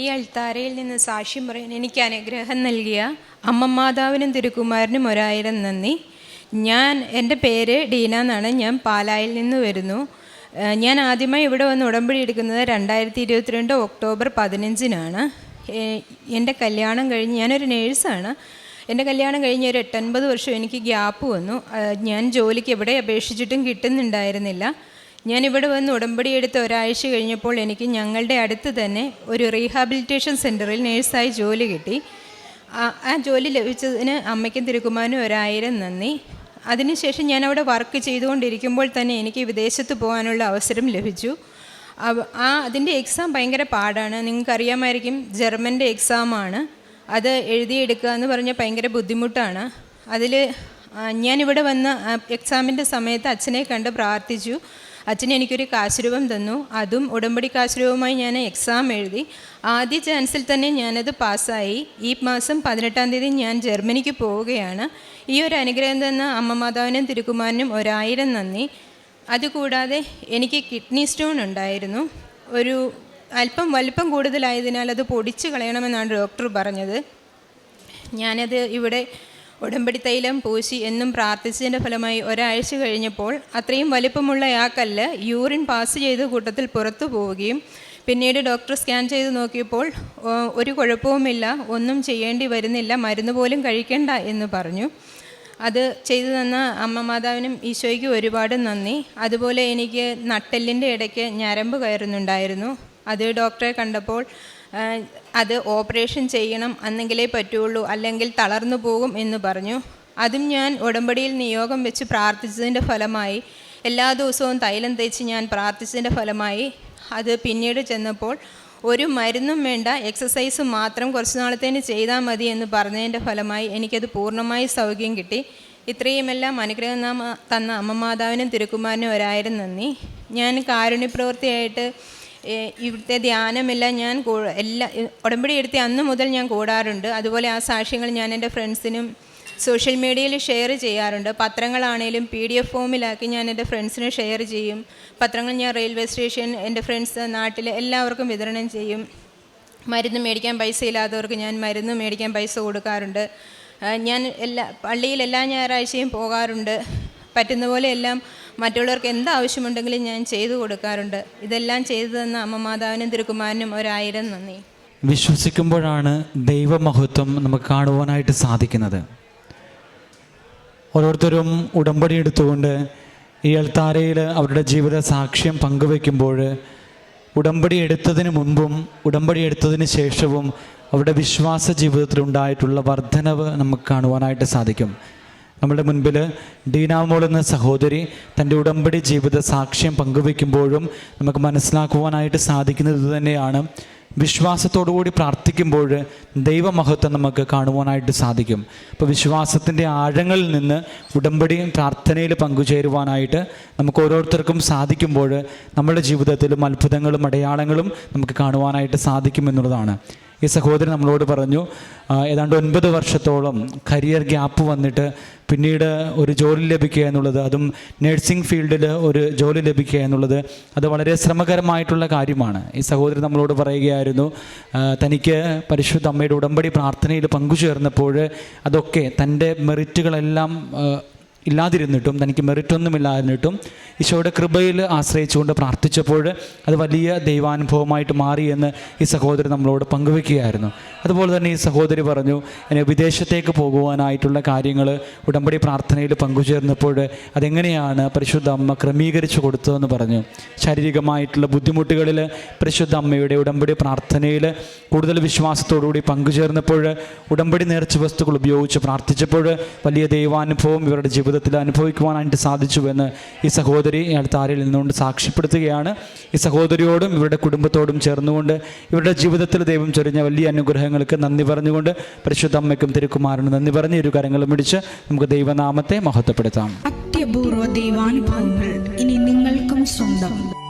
ഈ അൾത്താരയിൽ നിന്ന് സാക്ഷ്യം പറയാൻ എനിക്ക് അനുഗ്രഹം നൽകിയ അമ്മ മാതാവിനും തിരുക്കുമാരനും ഒരായിരം നന്ദി. ഞാൻ എന്റെ പേര് ഡീന എന്നാണ്. ഞാൻ പാലായിൽ നിന്ന് വരുന്നു. ഞാൻ ആദ്യമായി ഇവിടെ വന്ന് ഉടമ്പടി എടുക്കുന്നത് രണ്ടായിരത്തി ഇരുപത്തിരണ്ട് ഒക്ടോബർ പതിനഞ്ചിനാണ്. എന്റെ കല്യാണം കഴിഞ്ഞ് ഞാനൊരു നേഴ്സാണ്. എന്റെ കല്യാണം കഴിഞ്ഞ് ഒരു എട്ടൊൻപത് വർഷം എനിക്ക് ഗ്യാപ്പ് വന്നു. ഞാൻ ജോലിക്ക് എവിടെ അപേക്ഷിച്ചിട്ടും കിട്ടുന്നുണ്ടായിരുന്നില്ല. ഞാൻ ഇവിടെ വന്ന് ഉടമ്പടി എടുത്ത് ഒരാഴ്ച കഴിഞ്ഞപ്പോൾ എനിക്ക് ഞങ്ങളുടെ അടുത്ത് തന്നെ ഒരു റീഹാബിലിറ്റേഷൻ സെന്ററിൽ നേഴ്സായി ജോലി കിട്ടി. ആ- ജോലി ലഭിച്ചതിന് അമ്മയ്ക്കും തിരുക്കുമാനും ഒരായിരം നന്ദി. അതിനുശേഷം ഞാൻ അവിടെ വർക്ക് ചെയ്തുകൊണ്ടിരിക്കുമ്പോൾ തന്നെ എനിക്ക് വിദേശത്ത് പോകാനുള്ള അവസരം ലഭിച്ചു. ആ അതിന്റെ എക്സാം ഭയങ്കര പാടാണ്. നിങ്ങൾക്കറിയാമായിരിക്കും ജർമ്മന്റെ എക്സാമാണ്. അത് എഴുതിയെടുക്കുക എന്ന് പറഞ്ഞാൽ ഭയങ്കര ബുദ്ധിമുട്ടാണ്. അതിൽ ഞാനിവിടെ വന്ന് എക്സാമിന്റെ സമയത്ത് അച്ഛനെ കണ്ട് പ്രാർത്ഥിച്ചു. അച്ഛൻ എനിക്കൊരു കാശുരൂപം തന്നു. അതും ഉടമ്പടി കാശുരൂപമായി ഞാൻ എക്സാം എഴുതി. ആദ്യ ചാൻസിൽ തന്നെ ഞാനത് പാസ്സായി. ഈ മാസം പതിനെട്ടാം തീയതി ഞാൻ ജർമ്മനിക്ക് പോവുകയാണ്. ഈ ഒരു അനുഗ്രഹം തന്ന അമ്മ മാതാവിനും തിരുക്കുമാരനും ഒരായിരം നന്ദി. അതുകൂടാതെ എനിക്ക് കിഡ്നി സ്റ്റോൺ ഉണ്ടായിരുന്നു. ഒരു അല്പം വലിപ്പം കൂടുതലായതിനാൽ അത് പൊടിച്ച് കളയണമെന്നാണ് ഡോക്ടർ പറഞ്ഞത്. ഞാനത് ഇവിടെ ഉടമ്പടി തൈലം പൂശി എന്നും പ്രാർത്ഥിച്ചതിന്റെ ഫലമായി ഒരാഴ്ച കഴിഞ്ഞപ്പോൾ അത്രയും വലിപ്പമുള്ള ആ കല്ല് യൂറിൻ പാസ് ചെയ്ത കൂട്ടത്തിൽ പുറത്തു പോവുകയും പിന്നീട് ഡോക്ടർ സ്കാൻ ചെയ്ത് നോക്കിയപ്പോൾ ഒരു കുഴപ്പവുമില്ല ഒന്നും ചെയ്യേണ്ടി വരുന്നില്ല മരുന്ന് പോലും കഴിക്കേണ്ട എന്ന് പറഞ്ഞു. അത് ചെയ്തു തന്ന അമ്മ മാതാവിനും ഈശോയ്ക്കും ഒരുപാട് നന്ദി. അതുപോലെ എനിക്ക് നട്ടെല്ലിന്റെ ഇടയ്ക്ക് ഞരമ്പ് കയറുന്നുണ്ടായിരുന്നു. അത് ഡോക്ടറെ കണ്ടപ്പോൾ അത് ഓപ്പറേഷൻ ചെയ്യണം എന്നെങ്കിലേ പറ്റുള്ളൂ അല്ലെങ്കിൽ തളർന്നു പോകും എന്ന് പറഞ്ഞു. അതും ഞാൻ ഉടമ്പടിയിൽ നിയോഗം വെച്ച് പ്രാർത്ഥിച്ചതിന്റെ ഫലമായി എല്ലാ ദിവസവും തൈലം തേച്ച് ഞാൻ പ്രാർത്ഥിച്ചതിന്റെ ഫലമായി. അത് പിന്നീട് ചെന്നപ്പോൾ ഒരു മരുന്നും വേണ്ട എക്സസൈസ് മാത്രം കുറച്ച് നാളത്തേന് ചെയ്താൽ മതി എന്ന് പറഞ്ഞതിന്റെ ഫലമായി എനിക്കത് പൂർണമായി സൗഖ്യം കിട്ടി. ഇത്രയുമെല്ലാം അനുഗ്രഹം തന്ന അമ്മമാതാവിനും തിരുക്കുമാരനും ഒരായിരം നന്ദി. ഞാൻ കാരുണ്യപ്രവൃത്തിയായിട്ട് ഇവിടുത്തെ ധ്യാനമെല്ലാം ഞാൻ എല്ലാ ഉടമ്പടി എടുത്ത അന്ന് മുതൽ ഞാൻ കൂടാറുണ്ട്. അതുപോലെ ആ സാക്ഷ്യങ്ങൾ ഞാൻ എന്റെ ഫ്രണ്ട്സിനും സോഷ്യൽ മീഡിയയിൽ ഷെയർ ചെയ്യാറുണ്ട്. പത്രങ്ങളാണേലും പി ഡി എഫ് ഫോമിലാക്കി ഞാൻ എന്റെ ഫ്രണ്ട്സിന് ഷെയർ ചെയ്യും. പത്രങ്ങൾ ഞാൻ റെയിൽവേ സ്റ്റേഷൻ എന്റെ ഫ്രണ്ട്സ് നാട്ടിൽ എല്ലാവർക്കും വിതരണം ചെയ്യും. മരുന്ന് മേടിക്കാൻ പൈസ ഇല്ലാത്തവർക്ക് ഞാൻ മരുന്ന് മേടിക്കാൻ പൈസ കൊടുക്കാറുണ്ട്. ഞാൻ എല്ലാ പള്ളിയിൽ എല്ലാ ഞായറാഴ്ചയും പോകാറുണ്ട്. പറ്റുന്ന പോലെയെല്ലാം മറ്റുള്ളവർക്ക് എന്ത് ആവശ്യമുണ്ടെങ്കിലും ഞാൻ ചെയ്തു കൊടുക്കാറുണ്ട്. ഇതെല്ലാം ചെയ്തു തന്ന അമ്മ മാതാവിനും തിരുക്കുമാരനും ഒരായിരം നന്ദി. വിശ്വസിക്കുമ്പോഴാണ് ദൈവമഹത്വം നമുക്ക് കാണുവാനായിട്ട് സാധിക്കുന്നത്. ഓരോരുത്തരും ഉടമ്പടി എടുത്തുകൊണ്ട് ഈ അൽത്താരയിൽ അവരുടെ ജീവിത സാക്ഷ്യം പങ്കുവെക്കുമ്പോൾ ഉടമ്പടി എടുത്തതിന് മുൻപും ഉടമ്പടി എടുത്തതിന് ശേഷവും അവരുടെ വിശ്വാസ ജീവിതത്തിൽ ഉണ്ടായിട്ടുള്ള വർധനവ് നമുക്ക് കാണുവാനായിട്ട് സാധിക്കും. നമ്മുടെ മുൻപിൽ ഡീനാമോൾ എന്ന സഹോദരി തന്റെ ഉടമ്പടി ജീവിത സാക്ഷ്യം പങ്കുവെക്കുമ്പോഴും നമുക്ക് മനസ്സിലാക്കുവാനായിട്ട് സാധിക്കുന്നത് തന്നെയാണ്. വിശ്വാസത്തോടുകൂടി പ്രാർത്ഥിക്കുമ്പോൾ ദൈവമഹത്വം നമുക്ക് കാണുവാനായിട്ട് സാധിക്കും. അപ്പോൾ വിശ്വാസത്തിന്റെ ആഴങ്ങളിൽ നിന്ന് ഉടമ്പടി പ്രാർത്ഥനയിൽ പങ്കുചേരുവാനായിട്ട് നമുക്ക് ഓരോരുത്തർക്കും സാധിക്കുമ്പോൾ നമ്മുടെ ജീവിതത്തിലും അത്ഭുതങ്ങളും അടയാളങ്ങളും നമുക്ക് കാണുവാനായിട്ട് സാധിക്കുമെന്നുള്ളതാണ് ഈ സഹോദരൻ നമ്മളോട് പറഞ്ഞു ഏതാണ്ട് ഒൻപത് വർഷത്തോളം കരിയർ ഗ്യാപ്പ് വന്നിട്ട് പിന്നീട് ഒരു ജോലി ലഭിക്കുക എന്നുള്ളത് അതും നഴ്സിംഗ് ഫീൽഡിൽ ഒരു ജോലി ലഭിക്കുക എന്നുള്ളത് അത് വളരെ ശ്രമകരമായിട്ടുള്ള കാര്യമാണ്. ഈ സഹോദരൻ നമ്മളോട് പറയുകയായിരുന്നു തനിക്ക് പരിശുദ്ധ അമ്മയുടെ ഉടമ്പടി പ്രാർത്ഥനയിൽ പങ്കുചേർന്നപ്പോൾ അതൊക്കെ തന്റെ മെറിറ്റുകളെല്ലാം ഇല്ലാതിരുന്നിട്ടും തനിക്ക് മെറിറ്റൊന്നും ഇല്ലാതിരുന്നിട്ടും ഈശോയുടെ കൃപയിൽ ആശ്രയിച്ചുകൊണ്ട് പ്രാർത്ഥിച്ചപ്പോൾ അത് വലിയ ദൈവാനുഭവമായിട്ട് മാറി എന്ന് ഈ സഹോദരി നമ്മളോട് പങ്കുവെക്കുകയായിരുന്നു. അതുപോലെ തന്നെ ഈ സഹോദരി പറഞ്ഞു എന്നെ വിദേശത്തേക്ക് പോകുവാനായിട്ടുള്ള കാര്യങ്ങൾ ഉടമ്പടി പ്രാർത്ഥനയിൽ പങ്കുചേർന്നപ്പോൾ അതെങ്ങനെയാണ് പരിശുദ്ധ അമ്മ ക്രമീകരിച്ചു കൊടുത്തതെന്ന് പറഞ്ഞു. ശാരീരികമായിട്ടുള്ള ബുദ്ധിമുട്ടുകളിൽ പരിശുദ്ധ അമ്മയുടെ ഉടമ്പടി പ്രാർത്ഥനയിൽ കൂടുതൽ വിശ്വാസത്തോടുകൂടി പങ്കുചേർന്നപ്പോൾ ഉടമ്പടി നേർച്ച വസ്തുക്കൾ ഉപയോഗിച്ച് പ്രാർത്ഥിച്ചപ്പോൾ വലിയ ദൈവാനുഭവം ഇവരുടെ ജീവിതത്തിൽ അനുഭവിക്കുവാനായിട്ട് സാധിച്ചുവെന്ന് ഈ സഹോദരി അടുത്താരിൽ നിന്നുകൊണ്ട് സാക്ഷ്യപ്പെടുത്തുകയാണ്. ഈ സഹോദരിയോടും ഇവരുടെ കുടുംബത്തോടും ചേർന്നുകൊണ്ട് ഇവരുടെ ജീവിതത്തിൽ ദൈവം ചൊരിഞ്ഞ വലിയ അനുഗ്രഹങ്ങൾക്ക് നന്ദി പറഞ്ഞുകൊണ്ട് പരിശുദ്ധ അമ്മയ്ക്കും തിരുക്കുമാരനും നന്ദി പറഞ്ഞ് ഇരു കരങ്ങളും പിടിച്ച് നമുക്ക് ദൈവനാമത്തെ മഹത്വപ്പെടുത്താം. അത്യപൂർവ ദൈവാനുഭവങ്ങൾ ഇനി നിങ്ങൾക്കും സ്വന്തം.